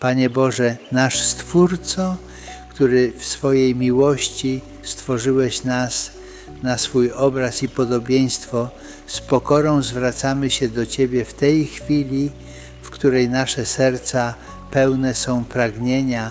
Panie Boże, nasz Stwórco, który w swojej miłości stworzyłeś nas na swój obraz i podobieństwo, z pokorą zwracamy się do Ciebie w tej chwili, w której nasze serca pełne są pragnienia,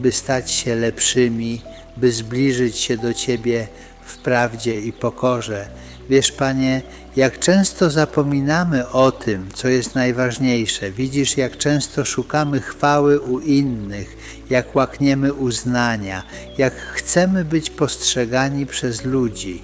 by stać się lepszymi, by zbliżyć się do Ciebie w prawdzie i pokorze. Wiesz, Panie, jak często zapominamy o tym, co jest najważniejsze. Widzisz, jak często szukamy chwały u innych, jak łakniemy uznania, jak chcemy być postrzegani przez ludzi.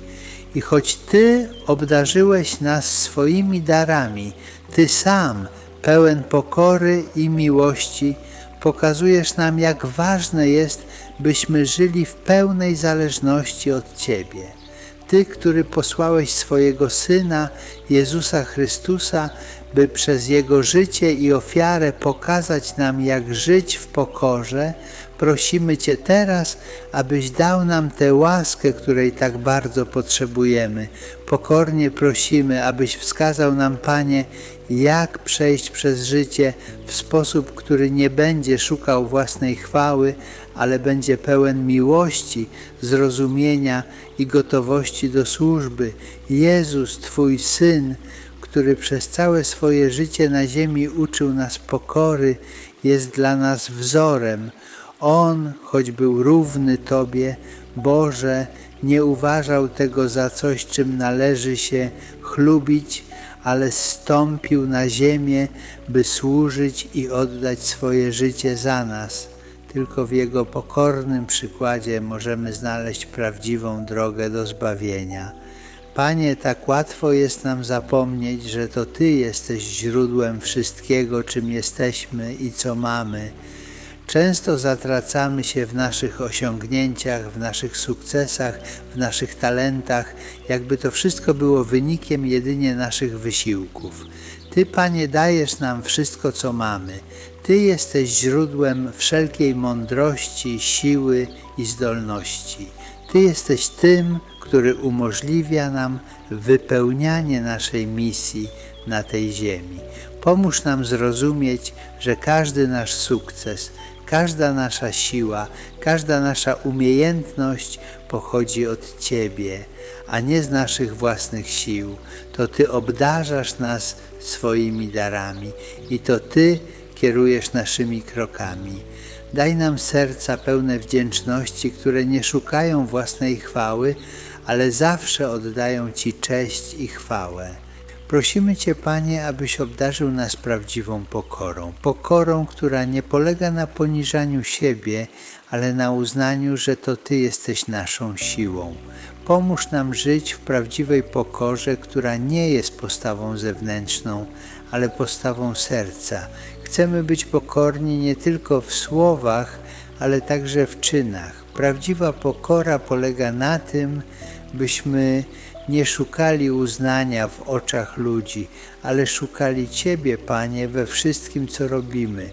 I choć Ty obdarzyłeś nas swoimi darami, Ty sam, pełen pokory i miłości, pokazujesz nam, jak ważne jest, byśmy żyli w pełnej zależności od Ciebie. Ty, który posłałeś swojego Syna, Jezusa Chrystusa, by przez Jego życie i ofiarę pokazać nam, jak żyć w pokorze, prosimy Cię teraz, abyś dał nam tę łaskę, której tak bardzo potrzebujemy. Pokornie prosimy, abyś wskazał nam, Panie, jak przejść przez życie w sposób, który nie będzie szukał własnej chwały, ale będzie pełen miłości, zrozumienia i gotowości do służby. Jezus, Twój Syn, który przez całe swoje życie na ziemi uczył nas pokory, jest dla nas wzorem. On, choć był równy Tobie, Boże, nie uważał tego za coś, czym należy się chlubić, ale stąpił na ziemię, by służyć i oddać swoje życie za nas. Tylko w Jego pokornym przykładzie możemy znaleźć prawdziwą drogę do zbawienia. Panie, tak łatwo jest nam zapomnieć, że to Ty jesteś źródłem wszystkiego, czym jesteśmy i co mamy. Często zatracamy się w naszych osiągnięciach, w naszych sukcesach, w naszych talentach, jakby to wszystko było wynikiem jedynie naszych wysiłków. Ty, Panie, dajesz nam wszystko, co mamy. Ty jesteś źródłem wszelkiej mądrości, siły i zdolności. Ty jesteś tym, który umożliwia nam wypełnianie naszej misji na tej ziemi. Pomóż nam zrozumieć, że każdy nasz sukces, każda nasza siła, każda nasza umiejętność pochodzi od Ciebie, a nie z naszych własnych sił. To Ty obdarzasz nas swoimi darami i to Ty kierujesz naszymi krokami. Daj nam serca pełne wdzięczności, które nie szukają własnej chwały, ale zawsze oddają Ci cześć i chwałę. Prosimy Cię, Panie, abyś obdarzył nas prawdziwą pokorą. Pokorą, która nie polega na poniżaniu siebie, ale na uznaniu, że to Ty jesteś naszą siłą. Pomóż nam żyć w prawdziwej pokorze, która nie jest postawą zewnętrzną, ale postawą serca. Chcemy być pokorni nie tylko w słowach, ale także w czynach. Prawdziwa pokora polega na tym, byśmy nie szukali uznania w oczach ludzi, ale szukali Ciebie, Panie, we wszystkim, co robimy.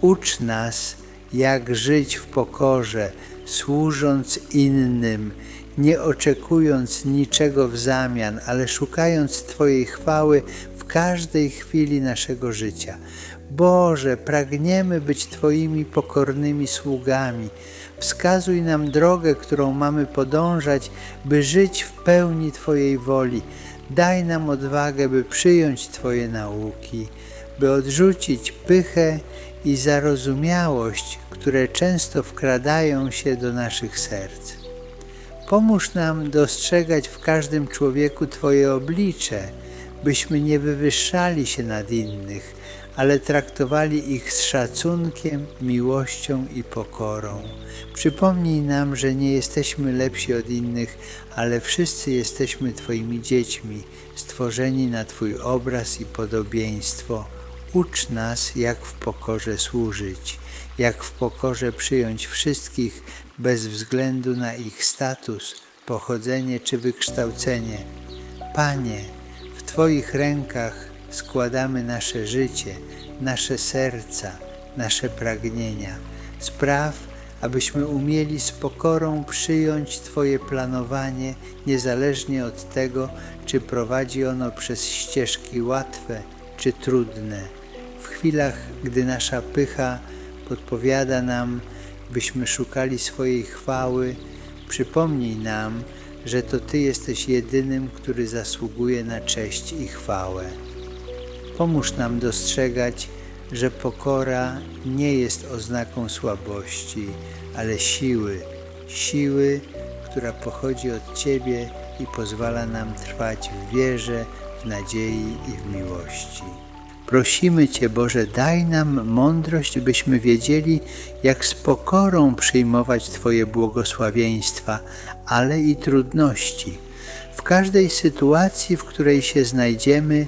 Ucz nas, jak żyć w pokorze, służąc innym, nie oczekując niczego w zamian, ale szukając Twojej chwały w każdej chwili naszego życia. Boże, pragniemy być Twoimi pokornymi sługami. Wskazuj nam drogę, którą mamy podążać, by żyć w pełni Twojej woli. Daj nam odwagę, by przyjąć Twoje nauki, by odrzucić pychę i zarozumiałość, które często wkradają się do naszych serc. Pomóż nam dostrzegać w każdym człowieku Twoje oblicze, byśmy nie wywyższali się nad innych, ale traktowali ich z szacunkiem, miłością i pokorą. Przypomnij nam, że nie jesteśmy lepsi od innych, ale wszyscy jesteśmy Twoimi dziećmi, stworzeni na Twój obraz i podobieństwo. Ucz nas, jak w pokorze służyć, jak w pokorze przyjąć wszystkich bez względu na ich status, pochodzenie czy wykształcenie. Panie, Twoich rękach składamy nasze życie, nasze serca, nasze pragnienia. Spraw, abyśmy umieli z pokorą przyjąć Twoje planowanie, niezależnie od tego, czy prowadzi ono przez ścieżki łatwe czy trudne. W chwilach, gdy nasza pycha podpowiada nam, byśmy szukali swojej chwały. Przypomnij nam, że to Ty jesteś jedynym, który zasługuje na cześć i chwałę. Pomóż nam dostrzegać, że pokora nie jest oznaką słabości, ale siły, siły, która pochodzi od Ciebie i pozwala nam trwać w wierze, w nadziei i w miłości. Prosimy Cię, Boże, daj nam mądrość, byśmy wiedzieli, jak z pokorą przyjmować Twoje błogosławieństwa, ale i trudności. W każdej sytuacji, w której się znajdziemy,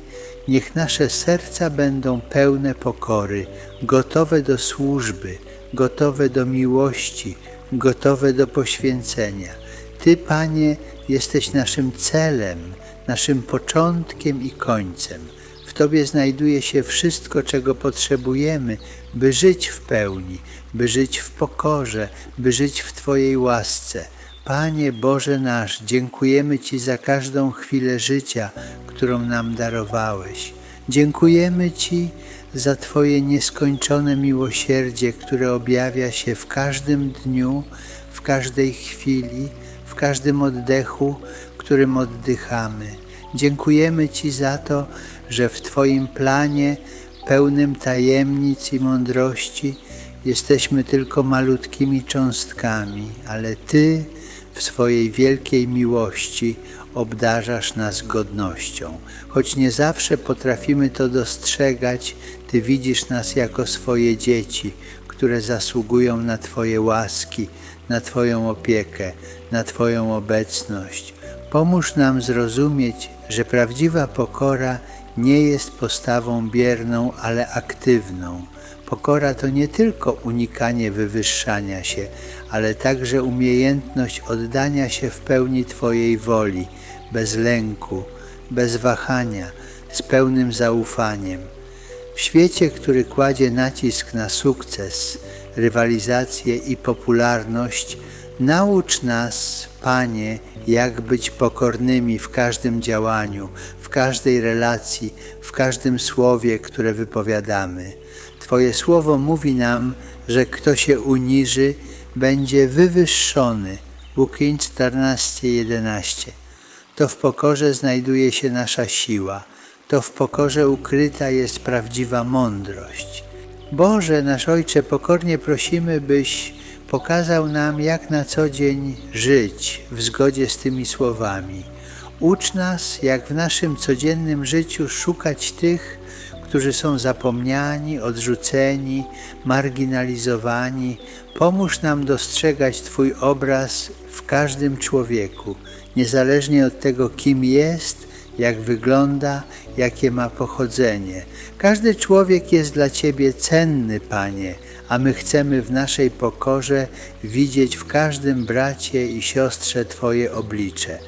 niech nasze serca będą pełne pokory, gotowe do służby, gotowe do miłości, gotowe do poświęcenia. Ty, Panie, jesteś naszym celem, naszym początkiem i końcem. Tobie znajduje się wszystko, czego potrzebujemy, by żyć w pełni, by żyć w pokorze, by żyć w Twojej łasce. Panie Boże nasz, dziękujemy Ci za każdą chwilę życia, którą nam darowałeś. Dziękujemy Ci za Twoje nieskończone miłosierdzie, które objawia się w każdym dniu, w każdej chwili, w każdym oddechu, którym oddychamy. Dziękujemy Ci za to, że w Twoim planie, pełnym tajemnic i mądrości, jesteśmy tylko malutkimi cząstkami, ale Ty w swojej wielkiej miłości obdarzasz nas godnością. Choć nie zawsze potrafimy to dostrzegać, Ty widzisz nas jako swoje dzieci, które zasługują na Twoje łaski, na Twoją opiekę, na Twoją obecność. Pomóż nam zrozumieć, że prawdziwa pokora nie jest postawą bierną, ale aktywną. Pokora to nie tylko unikanie wywyższania się, ale także umiejętność oddania się w pełni Twojej woli, bez lęku, bez wahania, z pełnym zaufaniem. W świecie, który kładzie nacisk na sukces, rywalizację i popularność, naucz nas, Panie, jak być pokornymi w każdym działaniu, każdej relacji, w każdym słowie, które wypowiadamy. Twoje słowo mówi nam, że kto się uniży, będzie wywyższony. Łukiń 14:11. To w pokorze znajduje się nasza siła. To w pokorze ukryta jest prawdziwa mądrość. Boże, nasz Ojcze, pokornie prosimy, byś pokazał nam, jak na co dzień żyć w zgodzie z tymi słowami. Ucz nas, jak w naszym codziennym życiu szukać tych, którzy są zapomniani, odrzuceni, marginalizowani. Pomóż nam dostrzegać Twój obraz w każdym człowieku, niezależnie od tego, kim jest, jak wygląda, jakie ma pochodzenie. Każdy człowiek jest dla Ciebie cenny, Panie, a my chcemy w naszej pokorze widzieć w każdym bracie i siostrze Twoje oblicze.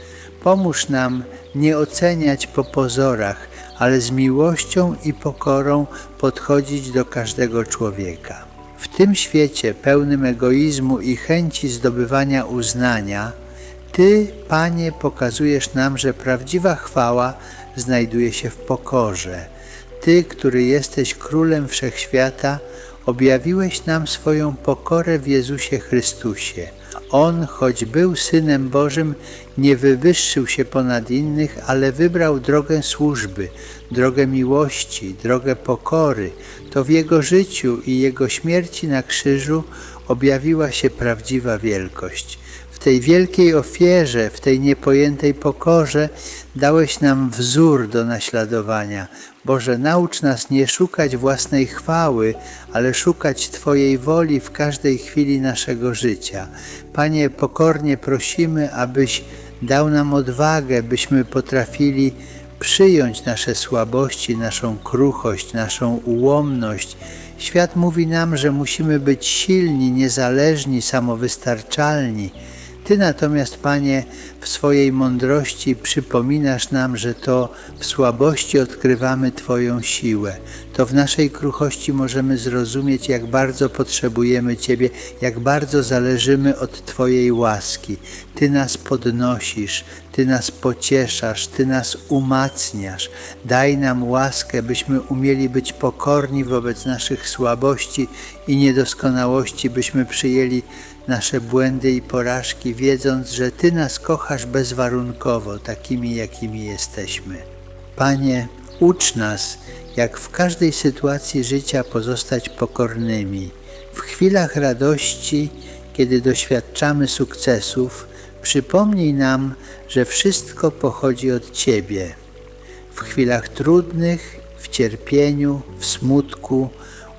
Pomóż nam nie oceniać po pozorach, ale z miłością i pokorą podchodzić do każdego człowieka. W tym świecie pełnym egoizmu i chęci zdobywania uznania, Ty, Panie, pokazujesz nam, że prawdziwa chwała znajduje się w pokorze. Ty, który jesteś Królem Wszechświata, objawiłeś nam swoją pokorę w Jezusie Chrystusie. On, choć był Synem Bożym, nie wywyższył się ponad innych, ale wybrał drogę służby, drogę miłości, drogę pokory. To w Jego życiu i Jego śmierci na krzyżu objawiła się prawdziwa wielkość. W tej wielkiej ofierze, w tej niepojętej pokorze dałeś nam wzór do naśladowania. Boże, naucz nas nie szukać własnej chwały, ale szukać Twojej woli w każdej chwili naszego życia. Panie, pokornie prosimy, abyś dał nam odwagę, byśmy potrafili przyjąć nasze słabości, naszą kruchość, naszą ułomność. Świat mówi nam, że musimy być silni, niezależni, samowystarczalni. Ty natomiast, Panie, w swojej mądrości przypominasz nam, że to w słabości odkrywamy Twoją siłę. To w naszej kruchości możemy zrozumieć, jak bardzo potrzebujemy Ciebie, jak bardzo zależymy od Twojej łaski. Ty nas podnosisz, Ty nas pocieszasz, Ty nas umacniasz. Daj nam łaskę, byśmy umieli być pokorni wobec naszych słabości i niedoskonałości, byśmy przyjęli nasze błędy i porażki, wiedząc, że Ty nas kochasz bezwarunkowo, takimi, jakimi jesteśmy. Panie, ucz nas, jak w każdej sytuacji życia pozostać pokornymi. W chwilach radości, kiedy doświadczamy sukcesów, przypomnij nam, że wszystko pochodzi od Ciebie. W chwilach trudnych, w cierpieniu, w smutku,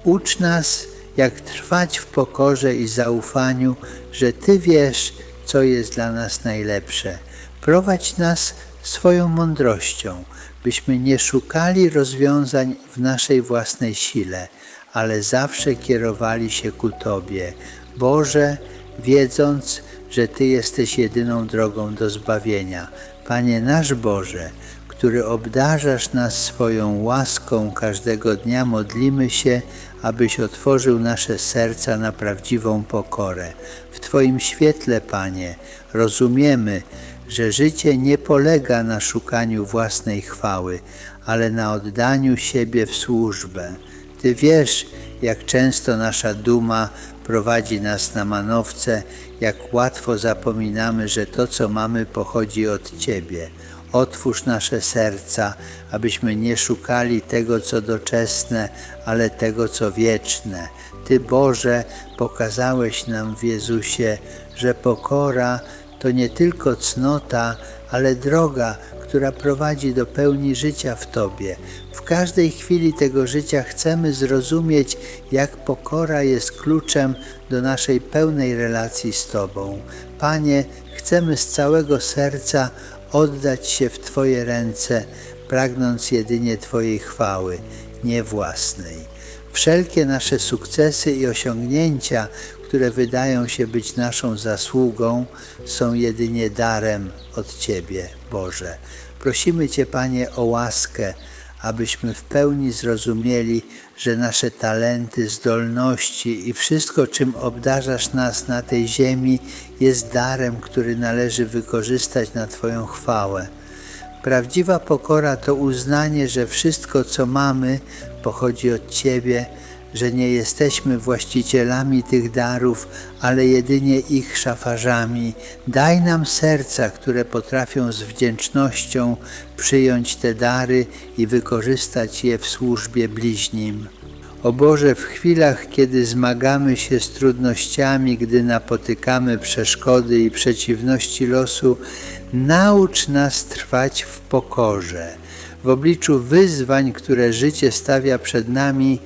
ucz nas, jak trwać w pokorze i zaufaniu, że Ty wiesz, co jest dla nas najlepsze. Prowadź nas swoją mądrością, byśmy nie szukali rozwiązań w naszej własnej sile, ale zawsze kierowali się ku Tobie. Boże, wiedząc, że Ty jesteś jedyną drogą do zbawienia. Panie nasz Boże, który obdarzasz nas swoją łaską każdego dnia, modlimy się, abyś otworzył nasze serca na prawdziwą pokorę. W Twoim świetle, Panie, rozumiemy, że życie nie polega na szukaniu własnej chwały, ale na oddaniu siebie w służbę. Ty wiesz, jak często nasza duma prowadzi nas na manowce, jak łatwo zapominamy, że to, co mamy, pochodzi od Ciebie. Otwórz nasze serca, abyśmy nie szukali tego, co doczesne, ale tego, co wieczne. Ty, Boże, pokazałeś nam w Jezusie, że pokora to nie tylko cnota, ale droga, która prowadzi do pełni życia w Tobie. W każdej chwili tego życia chcemy zrozumieć, jak pokora jest kluczem do naszej pełnej relacji z Tobą. Panie, chcemy z całego serca oddać się w Twoje ręce, pragnąc jedynie Twojej chwały, nie własnej. Wszelkie nasze sukcesy i osiągnięcia, które wydają się być naszą zasługą, są jedynie darem od Ciebie, Boże. Prosimy Cię, Panie, o łaskę, abyśmy w pełni zrozumieli, że nasze talenty, zdolności i wszystko, czym obdarzasz nas na tej ziemi, jest darem, który należy wykorzystać na Twoją chwałę. Prawdziwa pokora to uznanie, że wszystko, co mamy, pochodzi od Ciebie, że nie jesteśmy właścicielami tych darów, ale jedynie ich szafarzami. Daj nam serca, które potrafią z wdzięcznością przyjąć te dary i wykorzystać je w służbie bliźnim. O Boże, w chwilach, kiedy zmagamy się z trudnościami, gdy napotykamy przeszkody i przeciwności losu, naucz nas trwać w pokorze. W obliczu wyzwań, które życie stawia przed nami,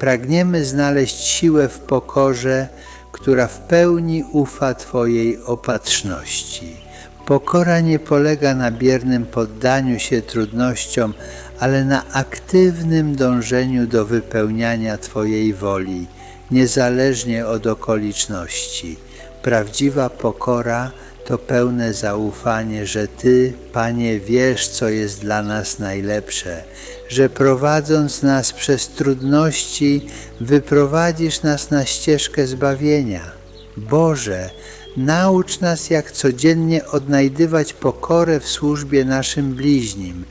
pragniemy znaleźć siłę w pokorze, która w pełni ufa Twojej opatrzności. Pokora nie polega na biernym poddaniu się trudnościom, ale na aktywnym dążeniu do wypełniania Twojej woli, niezależnie od okoliczności. Prawdziwa pokora to pełne zaufanie, że Ty, Panie, wiesz, co jest dla nas najlepsze, że prowadząc nas przez trudności, wyprowadzisz nas na ścieżkę zbawienia. Boże, naucz nas, jak codziennie odnajdywać pokorę w służbie naszym bliźnim,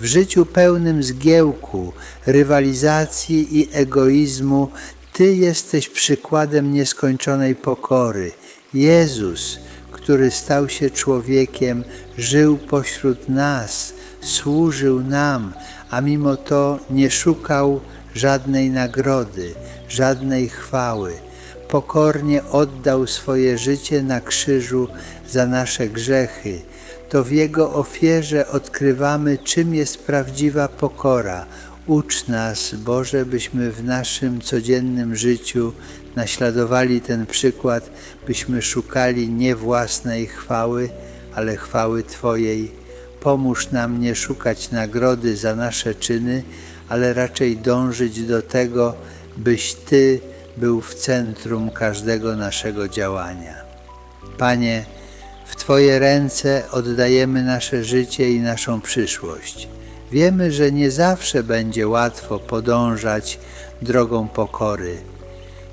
w życiu pełnym zgiełku, rywalizacji i egoizmu. Ty jesteś przykładem nieskończonej pokory. Jezus, który stał się człowiekiem, żył pośród nas, służył nam, a mimo to nie szukał żadnej nagrody, żadnej chwały. Pokornie oddał swoje życie na krzyżu za nasze grzechy. To w Jego ofierze odkrywamy, czym jest prawdziwa pokora. Ucz nas, Boże, byśmy w naszym codziennym życiu naśladowali ten przykład, byśmy szukali nie własnej chwały, ale chwały Twojej. Pomóż nam nie szukać nagrody za nasze czyny, ale raczej dążyć do tego, byś Ty był w centrum każdego naszego działania. Panie, W Twoje ręce oddajemy nasze życie i naszą przyszłość. Wiemy, że nie zawsze będzie łatwo podążać drogą pokory.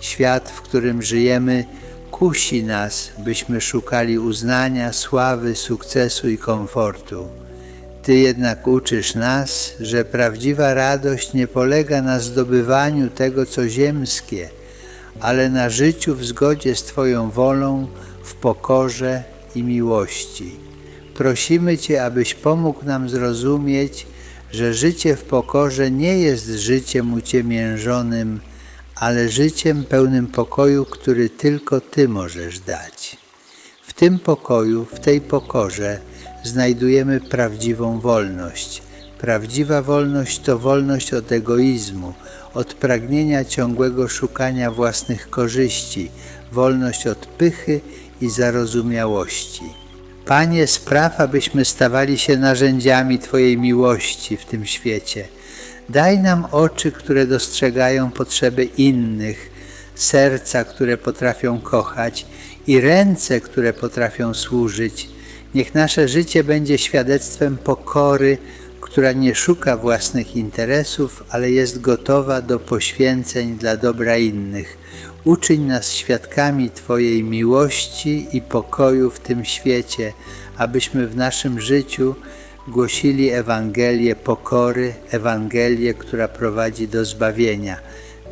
Świat, w którym żyjemy, kusi nas, byśmy szukali uznania, sławy, sukcesu i komfortu. Ty jednak uczysz nas, że prawdziwa radość nie polega na zdobywaniu tego, co ziemskie, ale na życiu w zgodzie z Twoją wolą, w pokorze i miłości. Prosimy Cię, abyś pomógł nam zrozumieć, że życie w pokorze nie jest życiem uciemiężonym, ale życiem pełnym pokoju, który tylko Ty możesz dać. W tym pokoju, w tej pokorze znajdujemy prawdziwą wolność. Prawdziwa wolność to wolność od egoizmu, od pragnienia ciągłego szukania własnych korzyści, wolność od pychy i zarozumiałości. Panie, spraw, abyśmy stawali się narzędziami Twojej miłości w tym świecie. Daj nam oczy, które dostrzegają potrzeby innych, serca, które potrafią kochać i ręce, które potrafią służyć. Niech nasze życie będzie świadectwem pokory, która nie szuka własnych interesów, ale jest gotowa do poświęceń dla dobra innych. Uczyń nas świadkami Twojej miłości i pokoju w tym świecie, abyśmy w naszym życiu głosili Ewangelię pokory, Ewangelię, która prowadzi do zbawienia.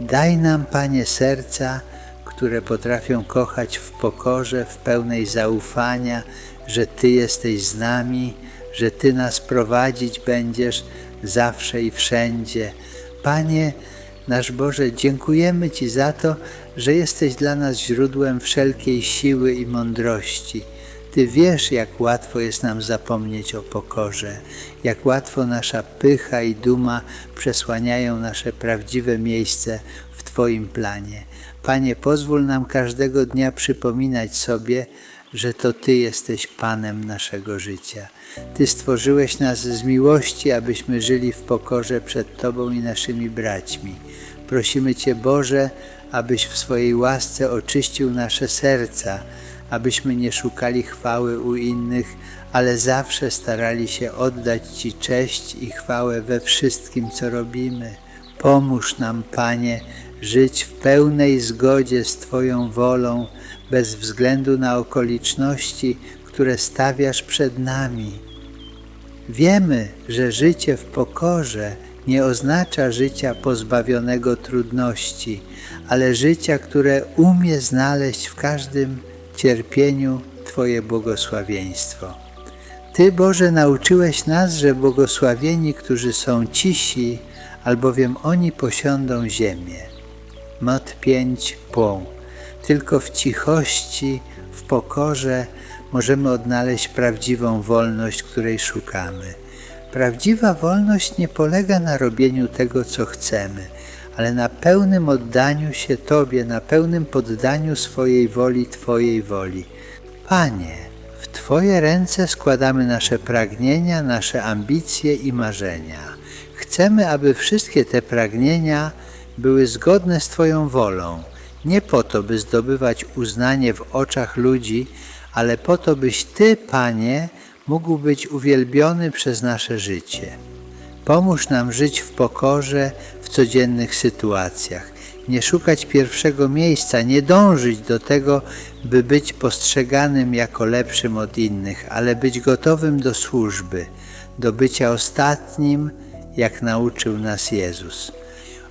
Daj nam, Panie, serca, które potrafią kochać w pokorze, w pełnej zaufania, że Ty jesteś z nami, że Ty nas prowadzić będziesz zawsze i wszędzie. Panie, nasz Boże, dziękujemy Ci za to, że jesteś dla nas źródłem wszelkiej siły i mądrości. Ty wiesz, jak łatwo jest nam zapomnieć o pokorze, jak łatwo nasza pycha i duma przesłaniają nasze prawdziwe miejsce w Twoim planie. Panie, pozwól nam każdego dnia przypominać sobie, że to Ty jesteś Panem naszego życia. Ty stworzyłeś nas z miłości, abyśmy żyli w pokorze przed Tobą i naszymi braćmi. Prosimy Cię, Boże, abyś w swojej łasce oczyścił nasze serca, abyśmy nie szukali chwały u innych, ale zawsze starali się oddać Ci cześć i chwałę we wszystkim, co robimy. Pomóż nam, Panie, żyć w pełnej zgodzie z Twoją wolą, bez względu na okoliczności, które stawiasz przed nami. Wiemy, że życie w pokorze nie oznacza życia pozbawionego trudności, ale życia, które umie znaleźć w każdym cierpieniu Twoje błogosławieństwo. Ty, Boże, nauczyłeś nas, że błogosławieni, którzy są cisi, albowiem oni posiądą ziemię. Mot 5 Płą. Tylko w cichości, w pokorze możemy odnaleźć prawdziwą wolność, której szukamy. Prawdziwa wolność nie polega na robieniu tego, co chcemy, ale na pełnym oddaniu się Tobie, na pełnym poddaniu swojej woli Twojej woli. Panie, w Twoje ręce składamy nasze pragnienia, nasze ambicje i marzenia. Chcemy, aby wszystkie te pragnienia były zgodne z Twoją wolą, nie po to, by zdobywać uznanie w oczach ludzi, ale po to, byś Ty, Panie, mógł być uwielbiony przez nasze życie. Pomóż nam żyć w pokorze w codziennych sytuacjach, nie szukać pierwszego miejsca, nie dążyć do tego, by być postrzeganym jako lepszym od innych, ale być gotowym do służby, do bycia ostatnim, jak nauczył nas Jezus.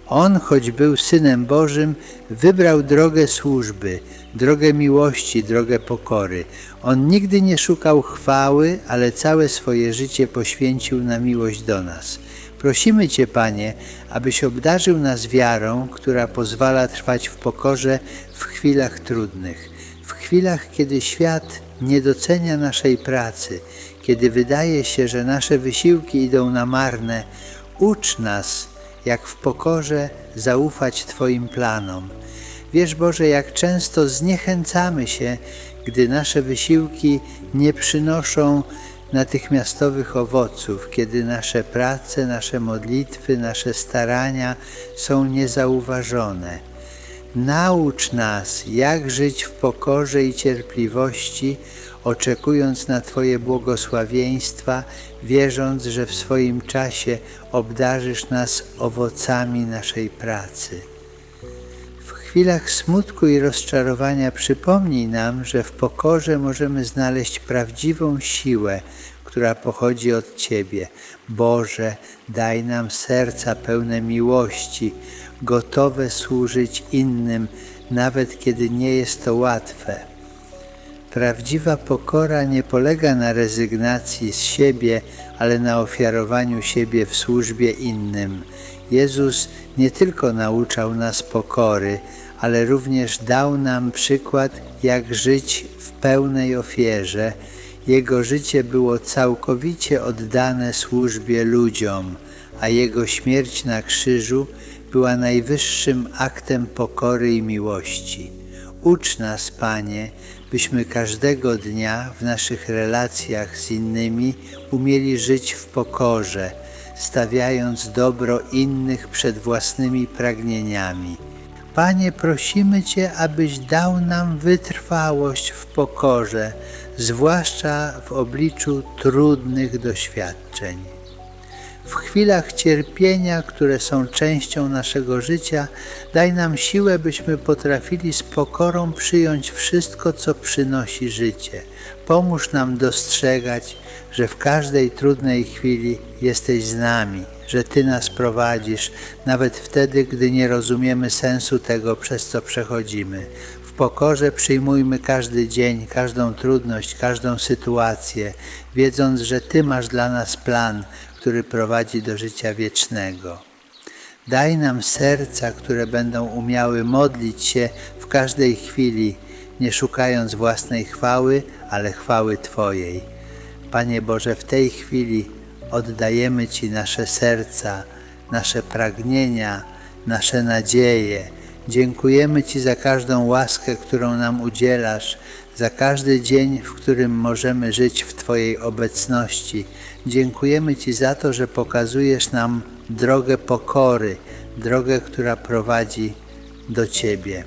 On, choć był Synem Bożym, wybrał drogę służby, drogę miłości, drogę pokory. On nigdy nie szukał chwały, ale całe swoje życie poświęcił na miłość do nas. Prosimy Cię, Panie, abyś obdarzył nas wiarą, która pozwala trwać w pokorze w chwilach trudnych, w chwilach, kiedy świat nie docenia naszej pracy, kiedy wydaje się, że nasze wysiłki idą na marne. Ucz nas, jak w pokorze zaufać Twoim planom. Wiesz Boże, jak często zniechęcamy się, gdy nasze wysiłki nie przynoszą natychmiastowych owoców, kiedy nasze prace, nasze modlitwy, nasze starania są niezauważone. Naucz nas, jak żyć w pokorze i cierpliwości, oczekując na Twoje błogosławieństwa, wierząc, że w swoim czasie obdarzysz nas owocami naszej pracy. Chwilach smutku i rozczarowania przypomnij nam, że w pokorze możemy znaleźć prawdziwą siłę, która pochodzi od Ciebie. Boże, daj nam serca pełne miłości, gotowe służyć innym, nawet kiedy nie jest to łatwe. Prawdziwa pokora nie polega na rezygnacji z siebie, ale na ofiarowaniu siebie w służbie innym. Jezus nie tylko nauczał nas pokory, ale również dał nam przykład, jak żyć w pełnej ofierze. Jego życie było całkowicie oddane służbie ludziom, a Jego śmierć na krzyżu była najwyższym aktem pokory i miłości. Ucz nas, Panie, byśmy każdego dnia w naszych relacjach z innymi umieli żyć w pokorze, stawiając dobro innych przed własnymi pragnieniami. Panie, prosimy Cię, abyś dał nam wytrwałość w pokorze, zwłaszcza w obliczu trudnych doświadczeń. W chwilach cierpienia, które są częścią naszego życia, daj nam siłę, byśmy potrafili z pokorą przyjąć wszystko, co przynosi życie. Pomóż nam dostrzegać, że w każdej trudnej chwili jesteś z nami, że Ty nas prowadzisz, nawet wtedy, gdy nie rozumiemy sensu tego, przez co przechodzimy. W pokorze przyjmujmy każdy dzień, każdą trudność, każdą sytuację, wiedząc, że Ty masz dla nas plan, który prowadzi do życia wiecznego. Daj nam serca, które będą umiały modlić się w każdej chwili, nie szukając własnej chwały, ale chwały Twojej. Panie Boże, w tej chwili oddajemy Ci nasze serca, nasze pragnienia, nasze nadzieje. Dziękujemy Ci za każdą łaskę, którą nam udzielasz, za każdy dzień, w którym możemy żyć w Twojej obecności. Dziękujemy Ci za to, że pokazujesz nam drogę pokory, drogę, która prowadzi do Ciebie.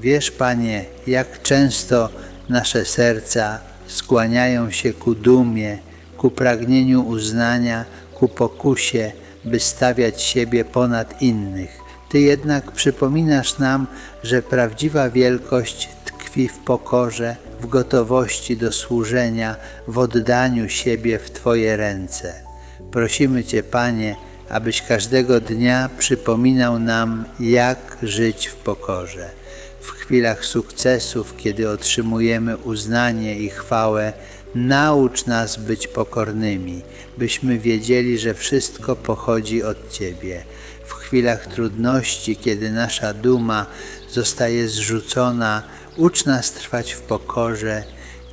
Wiesz, Panie, jak często nasze serca skłaniają się ku dumie, ku pragnieniu uznania, ku pokusie, by stawiać siebie ponad innych. Ty jednak przypominasz nam, że prawdziwa wielkość tkwi w pokorze, w gotowości do służenia, w oddaniu siebie w Twoje ręce. Prosimy Cię, Panie, abyś każdego dnia przypominał nam, jak żyć w pokorze. W chwilach sukcesów, kiedy otrzymujemy uznanie i chwałę, naucz nas być pokornymi, byśmy wiedzieli, że wszystko pochodzi od Ciebie. W chwilach trudności, kiedy nasza duma zostaje zrzucona, ucz nas trwać w pokorze,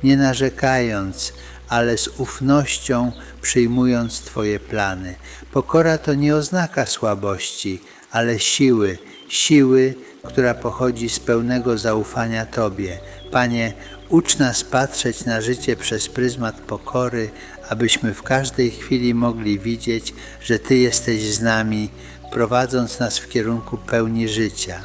nie narzekając, ale z ufnością przyjmując Twoje plany. Pokora to nie oznaka słabości, ale siły, siły, która pochodzi z pełnego zaufania Tobie. Panie, ucz nas patrzeć na życie przez pryzmat pokory, abyśmy w każdej chwili mogli widzieć, że Ty jesteś z nami, prowadząc nas w kierunku pełni życia.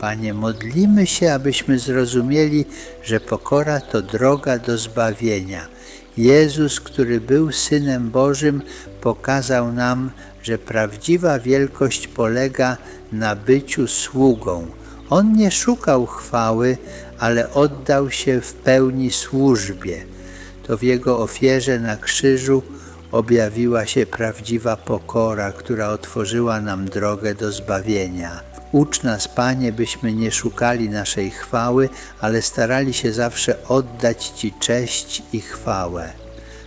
Panie, modlimy się, abyśmy zrozumieli, że pokora to droga do zbawienia. Jezus, który był Synem Bożym, pokazał nam, że prawdziwa wielkość polega na byciu sługą. On nie szukał chwały, ale oddał się w pełni służbie. To w Jego ofierze na krzyżu objawiła się prawdziwa pokora, która otworzyła nam drogę do zbawienia. Ucz nas, Panie, byśmy nie szukali naszej chwały, ale starali się zawsze oddać Ci cześć i chwałę.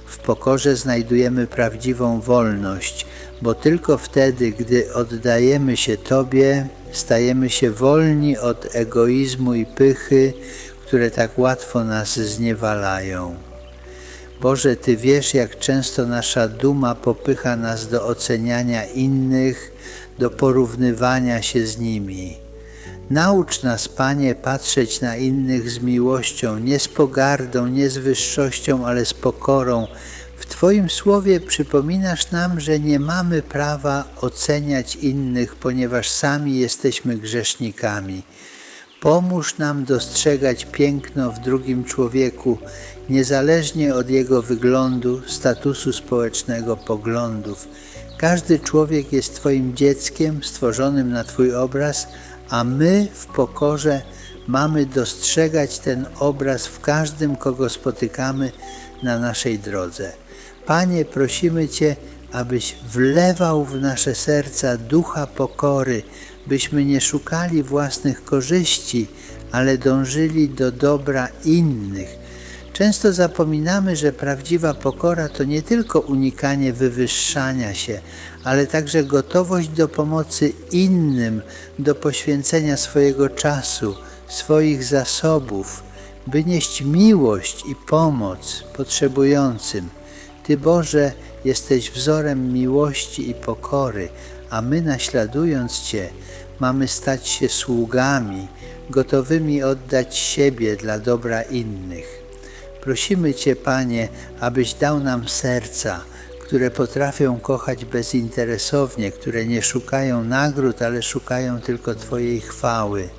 W pokorze znajdujemy prawdziwą wolność, bo tylko wtedy, gdy oddajemy się Tobie, stajemy się wolni od egoizmu i pychy, które tak łatwo nas zniewalają. Boże, Ty wiesz, jak często nasza duma popycha nas do oceniania innych, do porównywania się z nimi. Naucz nas, Panie, patrzeć na innych z miłością, nie z pogardą, nie z wyższością, ale z pokorą. W Twoim słowie przypominasz nam, że nie mamy prawa oceniać innych, ponieważ sami jesteśmy grzesznikami. Pomóż nam dostrzegać piękno w drugim człowieku, niezależnie od jego wyglądu, statusu społecznego, poglądów. Każdy człowiek jest Twoim dzieckiem, stworzonym na Twój obraz, a my w pokorze mamy dostrzegać ten obraz w każdym, kogo spotykamy na naszej drodze. Panie, prosimy Cię, abyś wlewał w nasze serca ducha pokory, byśmy nie szukali własnych korzyści, ale dążyli do dobra innych. Często zapominamy, że prawdziwa pokora to nie tylko unikanie wywyższania się, ale także gotowość do pomocy innym, do poświęcenia swojego czasu, swoich zasobów, by nieść miłość i pomoc potrzebującym. Ty, Boże, jesteś wzorem miłości i pokory, a my, naśladując Cię, mamy stać się sługami, gotowymi oddać siebie dla dobra innych. Prosimy Cię, Panie, abyś dał nam serca, które potrafią kochać bezinteresownie, które nie szukają nagród, ale szukają tylko Twojej chwały.